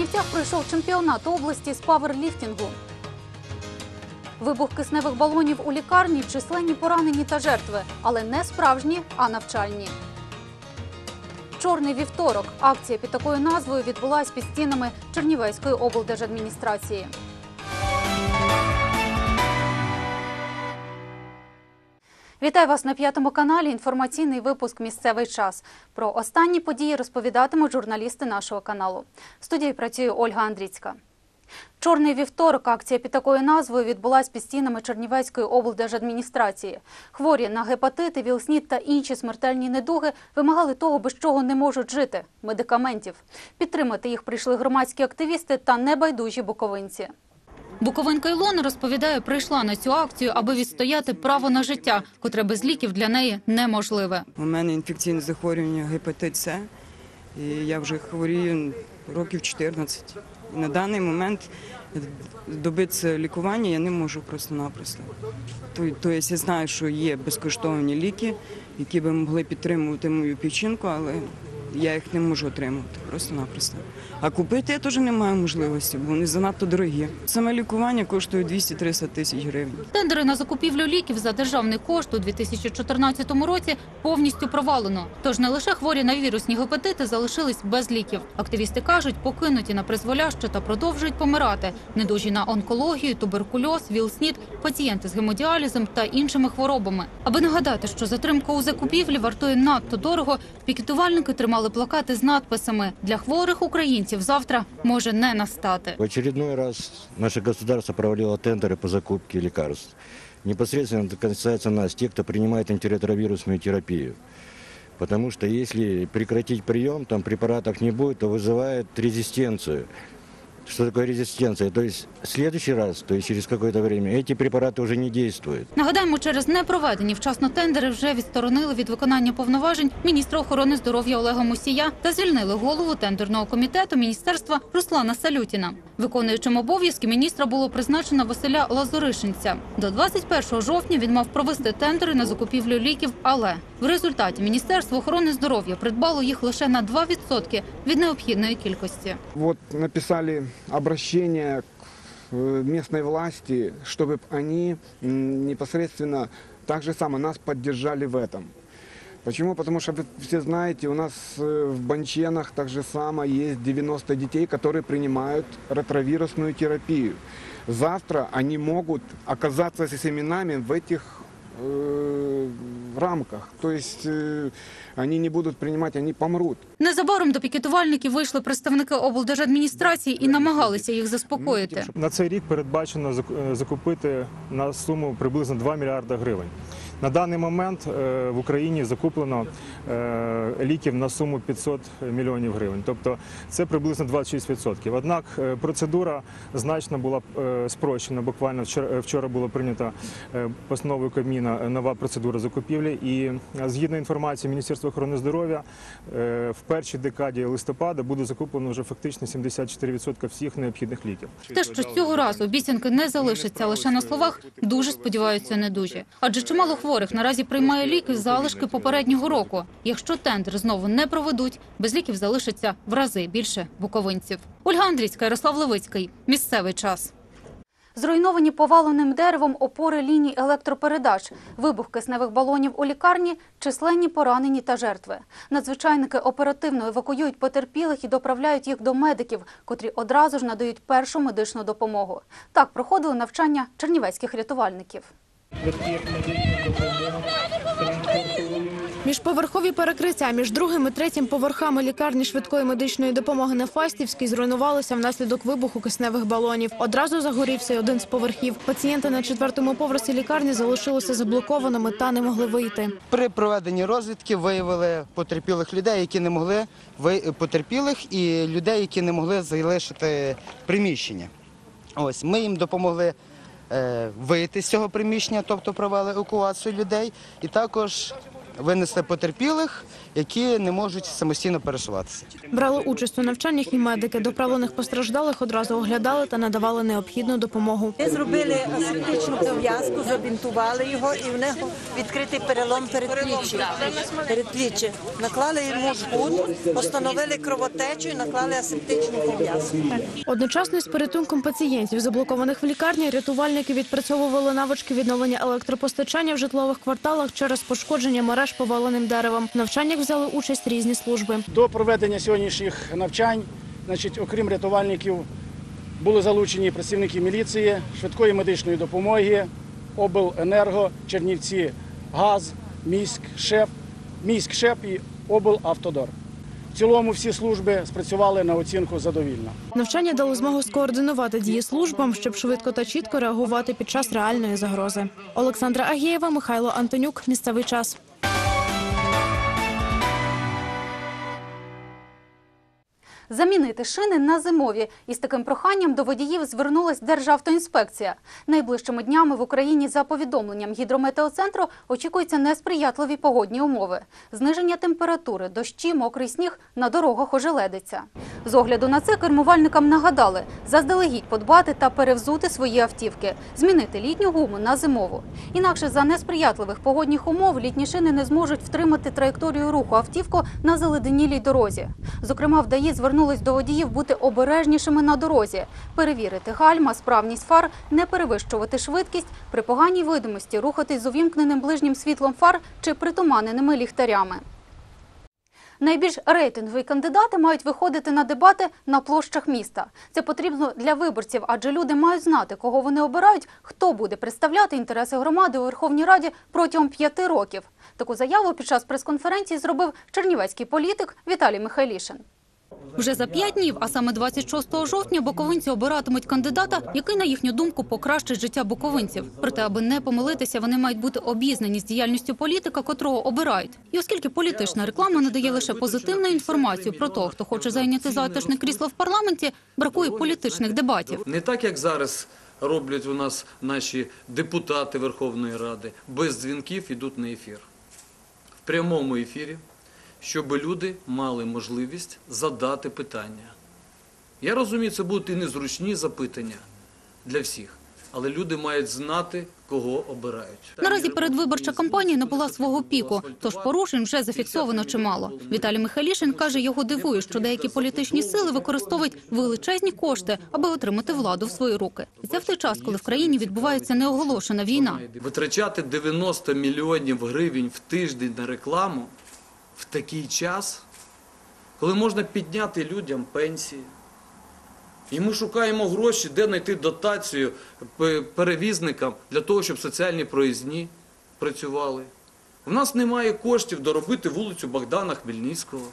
Чернівцях пройшов чемпіонат області з паверліфтингу. Вибух кисневих балонів у лікарні, численні поранені та жертви, але не справжні, а навчальні. Чорний вівторок. Акція під такою назвою відбулася під стінами Чернівецької облдержадміністрації. Вітаю вас на п'ятому каналі. Інформаційний випуск Місцевий час. Про останні події розповідатимуть журналісти нашого каналу. В студії працює Ольга Андріцька. Чорний вівторок. Акція під такою назвою відбулась під стінами Чернівецької облдержадміністрації. Хворі на гепатити, вілснід та інші смертельні недуги вимагали того, без чого не можуть жити медикаментів. Підтримати їх прийшли громадські активісти та небайдужі буковинці. Буковинка Ілона розповідає, прийшла на цю акцію, аби відстояти право на життя, котре без ліків для неї неможливе. У мене інфекційне захворювання гепатит С, і я вже хворію років 14. І на даний момент добитися лікування я не можу просто-напросто. Тобто я знаю, що є безкоштовні ліки, які би могли підтримувати мою печінку, але я їх не можу отримати просто-напросто. А купити я теж не маю можливості, бо вони занадто дорогі. Саме лікування коштує 200-300 тисяч гривень. Тендери на закупівлю ліків за державний кошт у 2014 році повністю провалено. Тож не лише хворі на вірусні гепатити залишились без ліків. Активісти кажуть, покинуті на призволяще та продовжують помирати. Недужі на онкологію, туберкульоз, вілснід, пацієнти з гемодіалізом та іншими хворобами. Аби нагадати, що затримка у закупівлі вартує надто дорого, пікетувальники тримали плакати з надписами «Для хворих українців завтра може не настати». В очередной раз наше государство провалило тендеры по закупке лекарств. Непосредственно это касается нас, тех, кто принимает антиретровирусную терапию. Потому что если прекратить прием, там препаратов не будет, то вызывает резистенцию. Что такое резистенция? То есть в следующий раз, то есть через какое-то время, эти препараты уже не действуют. Нагадаємо, через непроведені вчасно тендери вже відсторонили від виконання повноважень міністра охорони здоров'я Олега Мусія та звільнили голову тендерного комітету міністерства Руслана Салютіна. Виконуючим обов'язки міністра було призначено Василя Лазоришинця. До 21 жовтня він мав провести тендери на закупівлю ліків, але в результаті Міністерство охорони здоров'я придбало їх лише на 2% від необхідної кількості. Вот написали обращение к э, местной власти, чтобы они м, непосредственно так же само нас поддержали в этом. Почему? Потому что вы все знаете, у нас э, в Банченах так же само есть 90 детей, которые принимают ретровирусную терапию. Завтра они могут оказаться с семенами в этих э, рамках. То есть э, не будуть приймати, вони помруть. Незабаром до пікетувальників вийшли представники облдержадміністрації і намагалися їх заспокоїти. На цей рік передбачено е, закупити на суму приблизно 2 мільярда гривень. На даний момент е, в Україні закуплено е, ліків на суму 500 мільйонів гривень. Тобто це приблизно 26%. Однак е, процедура значно була спрощена. Буквально вчора, була прийнята постановою Кабміна нова процедура закупівлі. І згідно інформації Міністерства охорони здоров'я, в першій декаді листопада буде закуплено вже фактично 74% всіх необхідних ліків. Те, що цього разу обіцянки не залишаться лише на словах, дуже сподіваються недужі. Адже чимало хворих наразі приймає ліки залишки попереднього року. Якщо тендер знову не проведуть, без ліків залишиться в рази більше буковинців. Ольга Андрійська, Ярослав Левицький. Місцевий час. Зруйновані поваленим деревом опори ліній електропередач, вибух кисневих балонів у лікарні, численні поранені та жертви. Надзвичайники оперативно евакуюють потерпілих і доправляють їх до медиків, котрі одразу ж надають першу медичну допомогу. Так проходили навчання чернівецьких рятувальників. Міжповерхові перекриття між другим і третім поверхами лікарні швидкої медичної допомоги на Фастівській зруйнувалися внаслідок вибуху кисневих балонів. Одразу загорівся й один з поверхів. Пацієнти на четвертому поверсі лікарні залишилися заблокованими та не могли вийти. При проведенні розвідки виявили потерпілих людей, які не могли потерпілих і людей, які не могли залишити приміщення. Ось ми їм допомогли вийти з цього приміщення, тобто провели евакуацію людей, і також винесли потерпілих, які не можуть самостійно пересуватися. Брали участь у навчаннях і медики. Доправлених постраждалих одразу оглядали та надавали необхідну допомогу. Ми зробили асептичну пов'язку, забінтували його і в нього відкритий перелом передпліччя. Передпліччя. Наклали йому жгут, постановили кровотечу і наклали асептичну пов'язку. Одночасно із порятунком пацієнтів, заблокованих в лікарні, рятувальники відпрацьовували навички відновлення електропостачання в житлових кварталах через пошкодження мереж поваленим деревом. В навчаннях взяли участь різні служби. До проведення сьогоднішніх навчань, значить, окрім рятувальників, були залучені працівники міліції, швидкої медичної допомоги, обленерго, Чернівці, ГАЗ, міськ, ШЕП, міськ ШЕП і облавтодор. В цілому всі служби спрацювали на оцінку задовільно. Навчання дало змогу скоординувати дії службам, щоб швидко та чітко реагувати під час реальної загрози. Олександра Агієва, Михайло Антонюк. Місцевий час. Замінити шини на зимові. Із таким проханням до водіїв звернулась Державтоінспекція. Найближчими днями в Україні, за повідомленням гідрометеоцентру, очікуються несприятливі погодні умови. Зниження температури, дощі, мокрий сніг, на дорогах ожеледиться. З огляду на це кермувальникам нагадали заздалегідь подбати та перевзути свої автівки, змінити літню гуму на зимову. Інакше за несприятливих погодних умов літні шини не зможуть втримати траєкторію руху автівку на заледенілій дорозі. Зокрема, вдає звернулись до водіїв бути обережнішими на дорозі, перевірити гальма, справність фар, не перевищувати швидкість, при поганій видимості рухатись з увімкненим ближнім світлом фар чи притуманеними ліхтарями. Найбільш рейтингові кандидати мають виходити на дебати на площах міста. Це потрібно для виборців, адже люди мають знати, кого вони обирають, хто буде представляти інтереси громади у Верховній Раді протягом п'яти років. Таку заяву під час прес-конференції зробив чернівецький політик Віталій Михайлішин. Вже за п'ять днів, а саме 26 жовтня, буковинці обиратимуть кандидата, який, на їхню думку, покращить життя буковинців. Проте, аби не помилитися, вони мають бути обізнані з діяльністю політика, котрого обирають. І оскільки політична реклама надає лише позитивну інформацію про того, хто хоче зайняти затишне крісло в парламенті, бракує політичних дебатів. Не так, як зараз роблять у нас наші депутати Верховної Ради, без дзвінків йдуть на ефір. В прямому ефірі, щоб люди мали можливість задати питання. Я розумію, це будуть і незручні запитання для всіх, але люди мають знати, кого обирають. Наразі передвиборча кампанія набула свого піку, тож порушень вже зафіксовано чимало. Віталій Михайлішин каже, його дивує, що деякі політичні сили використовують величезні кошти, аби отримати владу в свої руки. І це в той час, коли в країні відбувається неоголошена війна. Витрачати 90 мільйонів гривень в тиждень на рекламу в такий час, коли можна підняти людям пенсії. І ми шукаємо гроші, де знайти дотацію перевізникам для того, щоб соціальні проїзні працювали. У нас немає коштів доробити вулицю Богдана Хмельницького,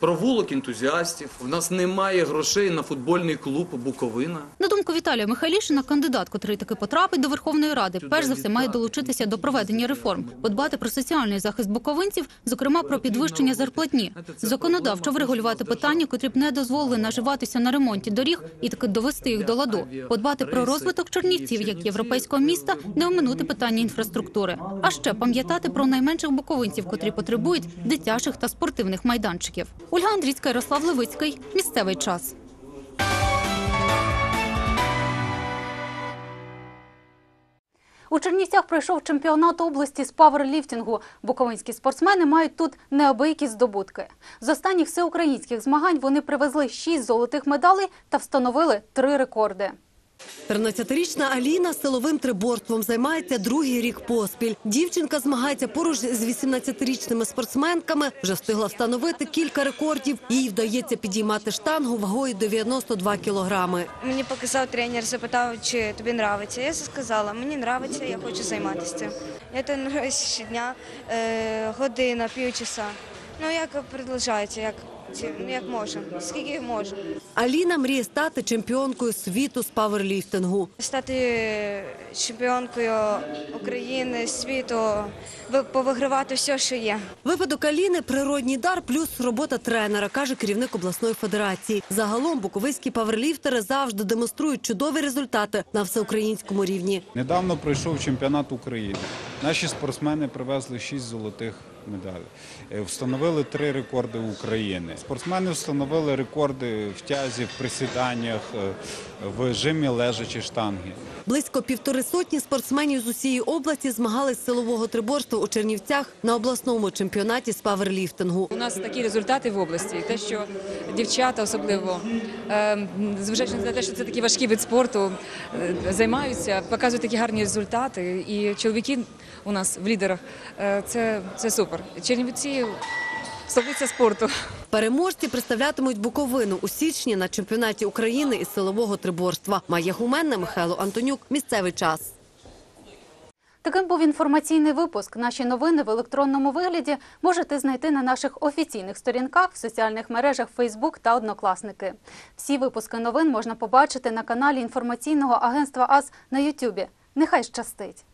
провулок ентузіастів. У нас немає грошей на футбольний клуб Буковина. Думку Віталія Михайлішина, кандидат, котрий таки потрапить до Верховної Ради, перш за все має долучитися до проведення реформ, подбати про соціальний захист буковинців, зокрема про підвищення зарплатні, законодавчо врегулювати питання, котрі б не дозволили наживатися на ремонті доріг і таки довести їх до ладу, подбати про розвиток Чернівців як європейського міста, не оминути питання інфраструктури, а ще пам'ятати про найменших буковинців, котрі потребують дитячих та спортивних майданчиків. Ольга Андрійська, Ярослав Левицький. Місцевий час. У Чернівцях пройшов чемпіонат області з паверліфтингу. Буковинські спортсмени мають тут неабиякі здобутки. З останніх всеукраїнських змагань вони привезли шість золотих медалей та встановили три рекорди. 13-річна Аліна силовим триборством займається другий рік поспіль. Дівчинка змагається поруч з 18-річними спортсменками. Вже встигла встановити кілька рекордів. Їй вдається підіймати штангу вагою 92 кілограми. Мені показав тренер, запитав, чи тобі подобається. Я сказала, мені подобається, я хочу займатися цим. Я тренуюся щодня, е, година, півчаса. Ну як продовжується, як, ці- як можу, скільки можу. Аліна мріє стати чемпіонкою світу з паверліфтингу. Стати чемпіонкою України, світу, ви- повигравати все, що є. Випадок Аліни – природній дар плюс робота тренера, каже керівник обласної федерації. Загалом буковиські паверліфтери завжди демонструють чудові результати на всеукраїнському рівні. Недавно пройшов чемпіонат України. Наші спортсмени привезли 6 золотих медалей. Е, Встановили три рекорди України. Спортсмени встановили рекорди в тязі, в присіданнях, е, в жимі лежачі штанги. Близько півтори сотні спортсменів з усієї області змагались з силового триборства у Чернівцях на обласному чемпіонаті з паверліфтингу. У нас такі результати в області. Те, що дівчата особливо, е, зважаючи на те, що це такий важкий вид спорту, займаються, показують такі гарні результати. І чоловіки у нас в лідерах це, це супер. Чернівці столиця спорту. Переможці представлятимуть Буковину у січні на чемпіонаті України із силового триборства. Майя Гуменна, Михайло Антонюк. Місцевий час. Таким був інформаційний випуск. Наші новини в електронному вигляді можете знайти на наших офіційних сторінках в соціальних мережах Facebook та Однокласники. Всі випуски новин можна побачити на каналі інформаційного агентства АС на Ютубі. Нехай щастить!